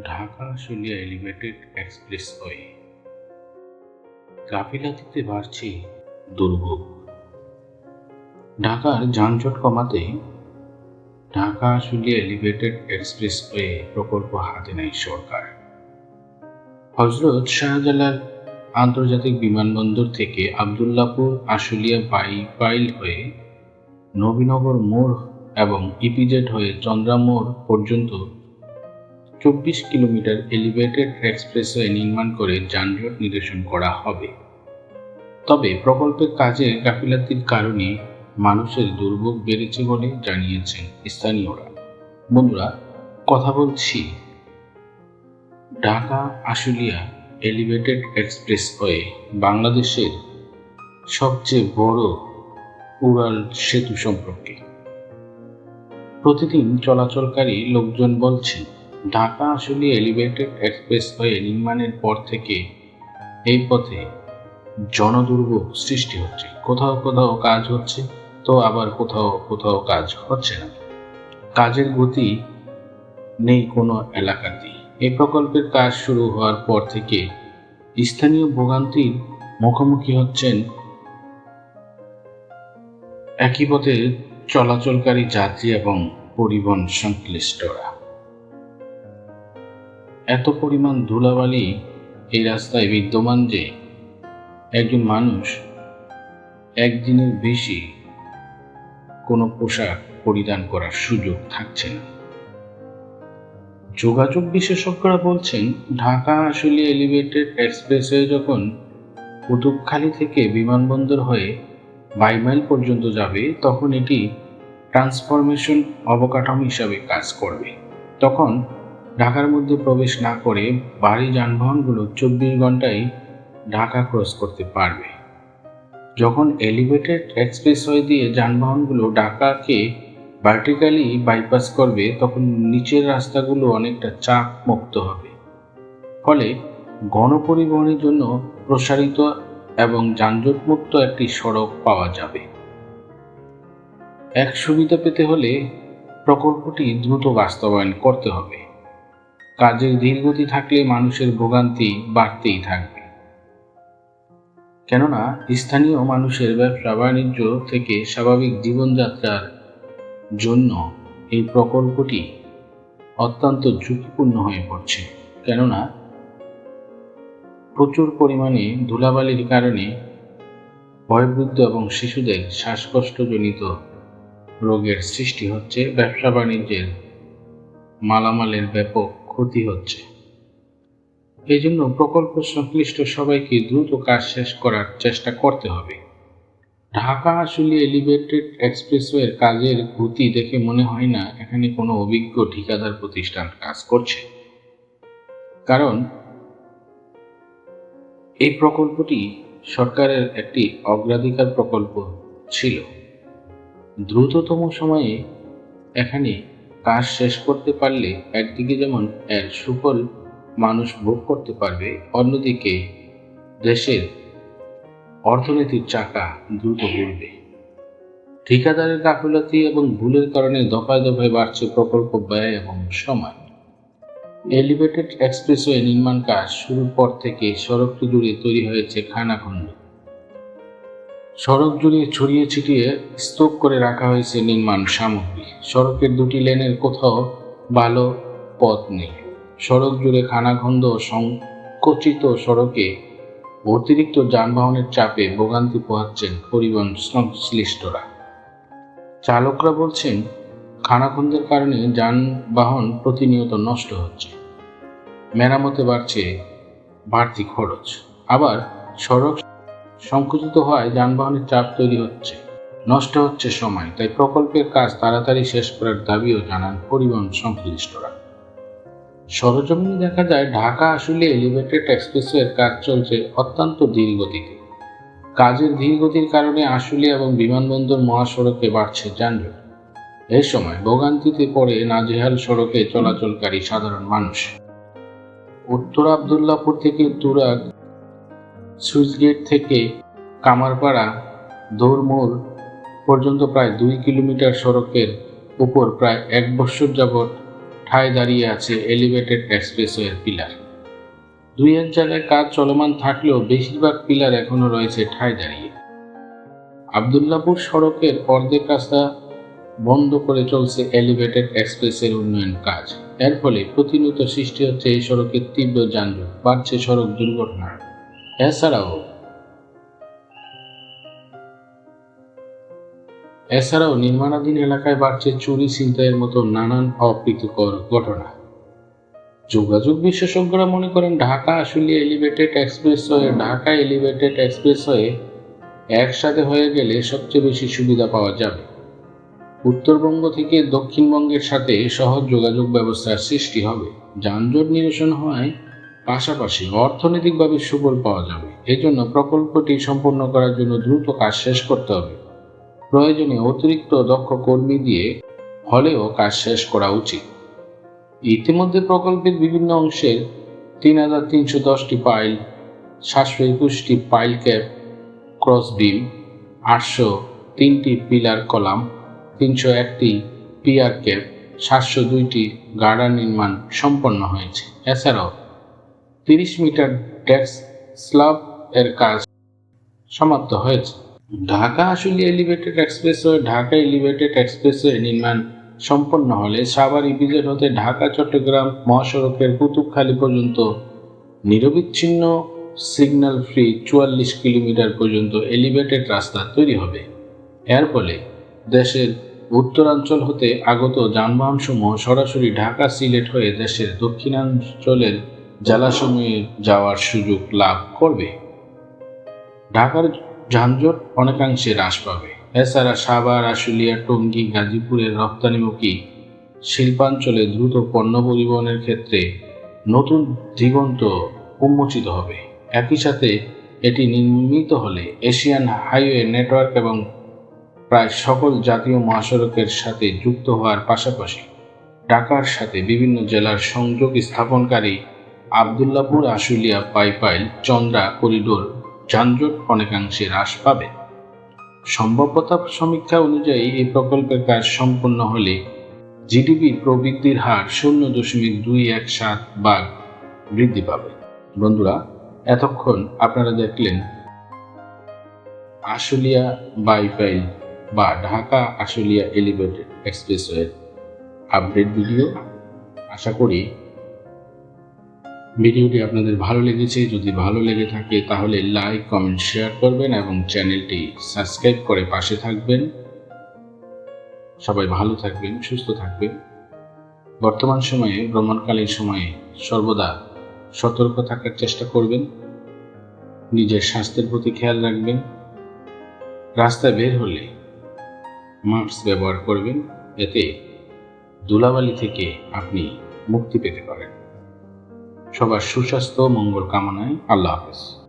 Dhaka Ashulia elevated expressway গাফিলাতিতে বাড়ছে দুর্ভোগ। ঢাকার যানজট কমাতে ঢাকা আশুলিয়া এলিভেটেড এক্সপ্রেসওয়ে প্রকল্প হাতে নেয় সরকার। হজরত শাহজালাল আন্তর্জাতিক বিমানবন্দর থেকে আবদুল্লাপুর, আশুলিয়া বাইপাইল হয়ে নবীনগর মোড় এবং ইপিজেড হয়ে চন্দ্রা মোড় পর্যন্ত চব্বিশ কিলোমিটার এলিভেটেড এক্সপ্রেসওয়ে নির্মাণ করে যানজট নিরসন করা হবে। তবে প্রকল্পের কাজে গাফিলাতির কারণে মানুষের দুর্ভোগ বেড়েছে বলে জানিয়েছেন স্থানীয়রা। বন্ধুরা, কথা বলছি। ঢাকা, আশুলিয়া এলিভেটেড এক্সপ্রেসওয়ে বাংলাদেশের সবচেয়ে বড় উড়াল সেতু সম্পর্কে। প্রতিদিন চলাচলকারী লোকজন বলছেন ঢাকা আসলে এলিভেটেড এক্সপ্রেস এক্সপ্রেসওয়ে নির্মাণের পর থেকে এই পথে জনদুর্ভোগ সৃষ্টি হচ্ছে। কোথাও কোথাও কাজ হচ্ছে, তো আবার কোথাও কোথাও কাজ হচ্ছে না। কাজের গতি নেই কোনো এলাকাতেই এই প্রকল্পের কাজ শুরু হওয়ার পর থেকে স্থানীয় ভোগান্তির মুখোমুখি হচ্ছেন একই পথে চলাচলকারী যাত্রী এবং পরিবহন সংশ্লিষ্টরা। এত পরিমাণ ধুলাবালি এই রাস্তায় বিদ্যমান যে একজন মানুষ একদিনের বেশি কোনো পোশাক পরিধান করার সুযোগ থাকছে না। যোগাযোগ বিশেষজ্ঞরা বলছেন, ঢাকা আসলে এলিভেটেড এক্সপ্রেসওয়ে যখন কুতুবখালী থেকে বিমানবন্দর হয়ে বাইমাইল পর্যন্ত যাবে, তখন এটি ট্রান্সফরমেশন অবকাঠামো হিসাবে কাজ করবে। তখন ঢাকার মধ্যে প্রবেশ না করে ভারী যানবাহনগুলো চব্বিশ ঘন্টায় ঢাকা ক্রস করতে পারবে। যখন এলিভেটেড এক্সপ্রেসওয়ে দিয়ে যানবাহনগুলো ঢাকাকে ভার্টিক্যালি বাইপাস করবে, তখন নিচের রাস্তাগুলো অনেকটা চাপ মুক্ত হবে। ফলে গণপরিবহনের জন্য প্রসারিত এবং যানজটমুক্ত একটি সড়ক পাওয়া যাবে। এক সুবিধা পেতে হলে প্রকল্পটি দ্রুত বাস্তবায়ন করতে হবে। কাজের ধীরগতি থাকলে মানুষের ভোগান্তি বাড়তেই থাকবে। কেননা, স্থানীয় মানুষের ব্যবসা বাণিজ্য থেকে স্বাভাবিক জীবনযাত্রার জন্য এই প্রকল্পটি অত্যন্ত ঝুঁকিপূর্ণ হয়ে পড়ছে। কেননা, প্রচুর পরিমাণে ধুলাবালির কারণে বয়োবৃদ্ধ এবং শিশুদের শ্বাসকষ্টজনিত রোগের সৃষ্টি হচ্ছে ব্যবসা বাণিজ্যের মালামালের ব্যাপক ক্ষতি হচ্ছে। এই জন্য প্রকল্প সংশ্লিষ্ট সবাইকে দ্রুত কাজ শেষ করার চেষ্টা করতে হবে। ঢাকা আসলে এলিভেটেড এক্সপ্রেসওয়ের কাজের গতি দেখে মনে হয় না এখানে কোনো অভিজ্ঞ ঠিকাদার প্রতিষ্ঠান কাজ করছে। কারণ, এই প্রকল্পটি সরকারের একটি অগ্রাধিকার প্রকল্প ছিল। দ্রুততম সময়ে এখানে কাজ শেষ করতে পারলে একদিকে যেমন এর সুফল মানুষ ভোগ করতে পারবে, অন্যদিকে দেশের অর্থনীতির চাকা দ্রুত ঘুরবে ঠিকাদারের গাফিলতি এবং ভুলের কারণে দফায় দফায় বাড়ছে প্রকল্প ব্যয় এবং সময়। এলিভেটেড এক্সপ্রেসওয়ে নির্মাণ কাজ শুরুর পর থেকে সড়কটি জুড়ে তৈরি হয়েছে খানাখন্দ সড়ক জুড়ে ছড়িয়ে ছিটিয়ে স্তূপ করে রাখা হয়েছে নির্মাণ সামগ্রী। সড়কের দুটি লেনের কোথাও ভালো পথ নেই। সড়ক জুড়ে খানাখন্দ সংকুচিত সড়কে অতিরিক্ত যানবাহনের চাপে ভোগান্তি পোহাচ্ছেন পরিবহন সংশ্লিষ্টরা। চালকরা বলছেন, খানাখন্দের কারণে যানবাহন প্রতিনিয়ত নষ্ট হচ্ছে। মেরামতে বাড়ছে বাড়তি খরচ। আবার সড়ক সংকুচিত হওয়ায় যানবাহনের চাপ তৈরি হচ্ছে। নষ্ট হচ্ছে সময়, তাই প্রকল্পের কাজ তাড়াতাড়ি শেষ করার দাবিও জানান পরিবহন সংশ্লিষ্টরা। সরজমিনে দেখা যায়, ঢাকা আসলে এলিভেটেড এক্সপ্রেসওয়ের কাজ চলছে অত্যন্ত ধীর কাজের ধীর গতির কারণে আশুলি এবং বিমানবন্দর মহাসড়কে বাড়ছে যানজট। এই সময় ভোগান্তিতে পড়ে নাজেহাল সড়কে চলাচলকারী সাধারণ মানুষ। উত্তর আবদুল্লাপুর থেকে তুরাগ সুইচগেট থেকে কামারপাড়া দৌড়মোড় পর্যন্ত প্রায় দুই কিলোমিটার সড়কের উপর প্রায় এক বছর যাবৎ ঠায় দাঁড়িয়ে আছে এলিভেটেড এক্সপ্রেসওয়ের পিলার। দুই জায়গায় কাজ চলমান থাকলেও বেশিরভাগ পিলার এখনও রয়েছে ঠায় দাঁড়িয়ে। আবদুল্লাপুর সড়কের অর্ধেক রাস্তা বন্ধ করে চলছে এলিভেটেড এক্সপ্রেসের উন্নয়ন কাজ। এর ফলে প্রতিনিয়ত সৃষ্টি হচ্ছে এই সড়কের তীব্র যানজট, বাড়ছে সড়ক দুর্ঘটনা। এছাড়াও এছাড়াও নির্মাণাধীন এলাকায় বাড়ছে চুরি ছিনতাইয়ের মতো নানান অপ্রীতিকর ঘটনা। যোগাযোগ বিশেষজ্ঞরা মনে করেন ঢাকা আসলে elevated expressway Dhaka elevated expressway একসাথে হয়ে গেলে সবচেয়ে বেশি সুবিধা পাওয়া যাবে। উত্তরবঙ্গ থেকে দক্ষিণবঙ্গের সাথে সহজ যোগাযোগ ব্যবস্থার সৃষ্টি হবে। যানজট নিরসন হওয়ায় পাশাপাশি অর্থনৈতিকভাবে সুফল পাওয়া যাবে। এজন্য প্রকল্পটি সম্পন্ন করার জন্য দ্রুত কাজ শেষ করতে হবে। প্রয়োজনে অতিরিক্ত দক্ষ কর্মী দিয়ে হলেও কাজ শেষ করা উচিত। ইতিমধ্যে প্রকল্পের বিভিন্ন অংশের তিন হাজার তিনশো দশটি পাইল, সাতশো একুশটি পাইল ক্যাপ, ক্রস বিম, আটশো তিনটি পিলার কলাম, তিনশো একটি পিয়ার ক্যাপ, সাতশো দুইটি গার্ডার নির্মাণ সম্পন্ন হয়েছে। এছাড়াও তিরিশ মিটার ডেস্ক স্ল্যাব এর কাজ সমাপ্ত হয়েছে। ঢাকা আসলে elevated expressway, Dhaka elevated expressway নির্মাণ সম্পন্ন হলে সাভার ইপিজেড হতে ঢাকা, চট্টগ্রাম, মহাসড়কের কুতুবখালী পর্যন্ত নিরবিচ্ছিন্ন সিগন্যাল ফ্রি চুয়াল্লিশ কিলোমিটার পর্যন্ত এলিভেটেড রাস্তা তৈরি হবে। এর ফলে দেশের উত্তরাঞ্চল হতে আগত যানবাহনসমূহ সরাসরি ঢাকা সিলেট হয়ে দেশের দক্ষিণাঞ্চলের জেলাসমূহে যাওয়ার সুযোগ লাভ করবে। ঢাকার যানজট অনেকাংশে হ্রাস পাবে। এছাড়া সাভার, আশুলিয়া, টঙ্গী, গাজীপুরের রপ্তানিমুখী শিল্পাঞ্চলে দ্রুত পণ্য পরিবহনের ক্ষেত্রে নতুন দিগন্ত উন্মোচিত হবে। একই সাথে এটি নির্মিত হলে এশিয়ান হাইওয়ে নেটওয়ার্ক এবং প্রায় সকল জাতীয় মহাসড়কের সাথে যুক্ত হওয়ার পাশাপাশি ঢাকার সাথে বিভিন্ন জেলার সংযোগ স্থাপনকারী আবদুল্লাপুর, আশুলিয়া, পাইপাইল, চন্দ্রা, করিডোর, যানজট অনেকাংশে হ্রাস পাবে। সম্ভাব্যতা সমীক্ষা অনুযায়ী এই প্রকল্পের কাজ সম্পন্ন হলে জিডিপি প্রবৃদ্ধির হার শূন্য দশমিক দুই এক সাত ভাগ বৃদ্ধি পাবে। বন্ধুরা, এতক্ষণ আপনারা দেখলেন আশুলিয়া বাইপাইল বা ঢাকা আশুলিয়া এলিভেটেড এক্সপ্রেসওয়ের আপডেট ভিডিও। আশা করি ভিডিওটি আপনাদের ভালো লেগেছে, যদি ভালো লেগে থাকে তাহলে লাইক কমেন্ট শেয়ার করবেন এবং চ্যানেলটি সাবস্ক্রাইব করে পাশে থাকবেন। সবাই ভালো থাকবেন, সুস্থ থাকবেন। বর্তমান সময়ে, ভ্রমণকালীন সময়ে সর্বদা সতর্ক থাকার চেষ্টা করবেন। নিজের স্বাস্থ্যের প্রতি খেয়াল রাখবেন। রাস্তায় বের হলে মাস্ক ব্যবহার করবেন, এতে ধুলাবালি থেকে আপনি মুক্তি পেতে পারেন। সবার সুস্বাস্থ্য মঙ্গল কামনায় আল্লাহ হাফেজ।